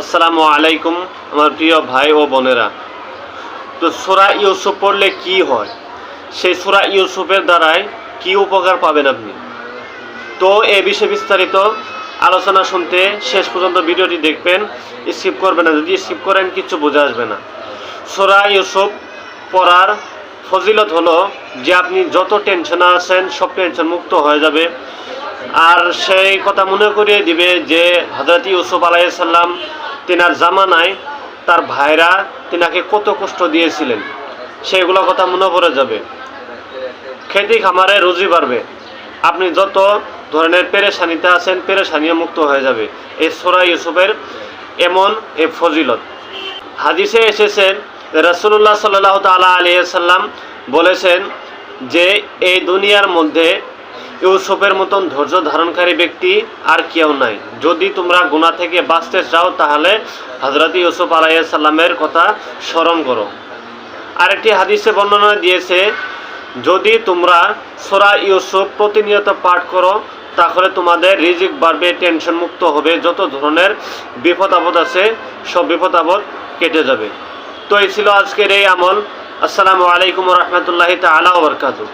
আসসালামু আলাইকুম আমার প্রিয় ভাই ও বোনেরা। তো সুরা ইউসুফ পড়লে কি হয়? সেই সুরা ইউসুফের দ্বারাই কি উপকার পাবেন আপনি? তো এ বিষয়ে বিস্তারিত আলোচনা শুনতে শেষ পর্যন্ত ভিডিওটি দেখবেন স্কিপ করবেন না। যদি স্কিপ করেন, কিছু বোঝা আসবে না। সুরা ইউসুফ পড়ার ফজিলত হলো যে আপনি যত টেনশনে আছেন, সব টেনশন মুক্ত হয়ে যাবে। আর সেই কথা মনে করিয়ে দিবে যে হজরত ইউসুফ আলাইসাল্লাম তিনার জামানায় তার ভাইরা তিনাকে কত কষ্ট দিয়েছিলেন। সেইগুলো কথা মনে পড়ে যাবে। খেতি খামারে রুজি বাড়বে। আপনি যত ধরনের পেরেশানিতে আছেন, পেরেশানিও মুক্ত হয়ে যাবে। এই সোরা ইউসুফের এমন এ ফজিলত। হাদিসে এসেছেন রসুল্লাহ সাল্লাহ তালা আলিয়াল্লাম বলেছেন যে, এই দুনিয়ার মধ্যে ইউসুফের মতন ধৈর্য ধারণকারী ব্যক্তি আর কেউ নাই। যদি তোমরা গুণা থেকে বাঁচতে চাও, তাহলে হজরত ইউসুফ আলাইসাল্লামের কথা স্মরণ করো। আরেকটি হাদিসে বর্ণনা দিয়েছে, যদি তোমরা সোরা ইউসুফ প্রতিনিয়ত পাঠ করো, তাহলে তোমাদের রিজিক বাড়বে, টেনশন মুক্ত হবে, যত ধরনের বিপদ আপদ আছে, সব বিপদ আপদ কেটে যাবে। তো এই ছিল আজকের এই আমল। আসসালামু আলাইকুম রহমতুল্লাহ তালা বরকাতু